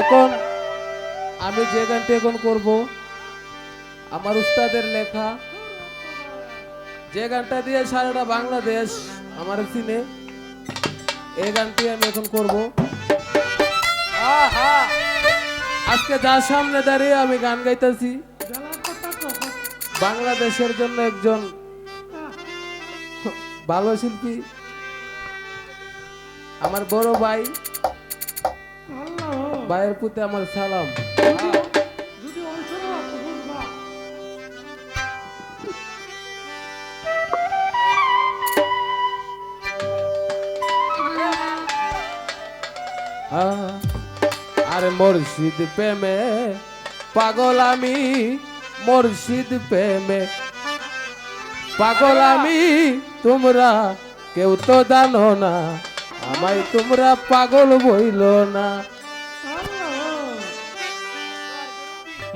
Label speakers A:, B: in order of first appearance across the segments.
A: এখন আমি যে গানটি এখন করব, আমার উস্তাদের লেখা। যে গানটা দিয়ে সারাটা বাংলাদেশ আমার চিনে এই গানটি আমি এখন করব। আজকে যার সামনে দাঁড়িয়ে আমি গান গাইতেছি, বাংলাদেশের জন্য একজন ভালো শিল্পী, আমার বড় ভাই। ভাইয়ের প্রতি আমার সালাম। আরে মুর্শিদ প্রেমে পাগল আমি মুর্শিদ প্রেমে পাগল আমি তোমরা কেউ তো জানো না আমায় তোমরা পাগল বইল না।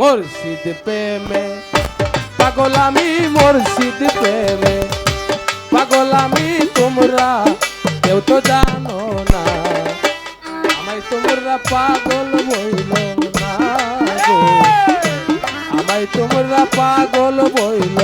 A: মুর্শিদ প্রেমে। পাগল আমি মুর্শিদ প্রেমে। পাগল আমি তোমরা কেউ তো জানো না। আমায় তোমরা পাগল বইল না আমায় তোমরা পাগল বইল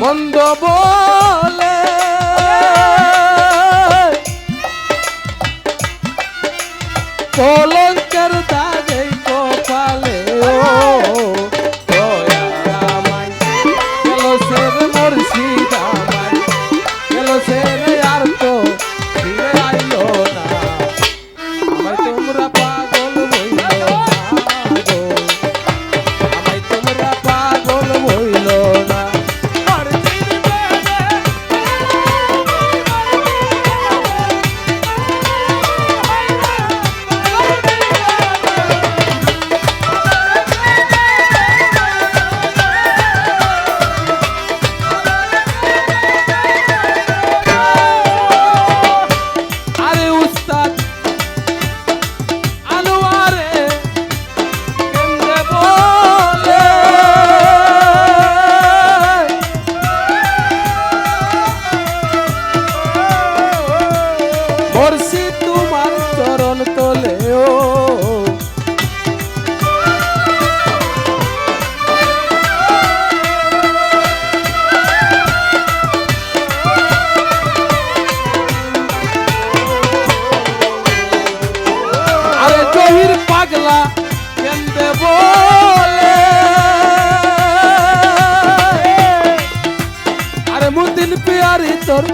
A: মন্দ পড়ছি তোমার চরণ তোলেও আরে জহির পাগলা কেন্দে বলে। আরে মুদিন পিয়ারি তোর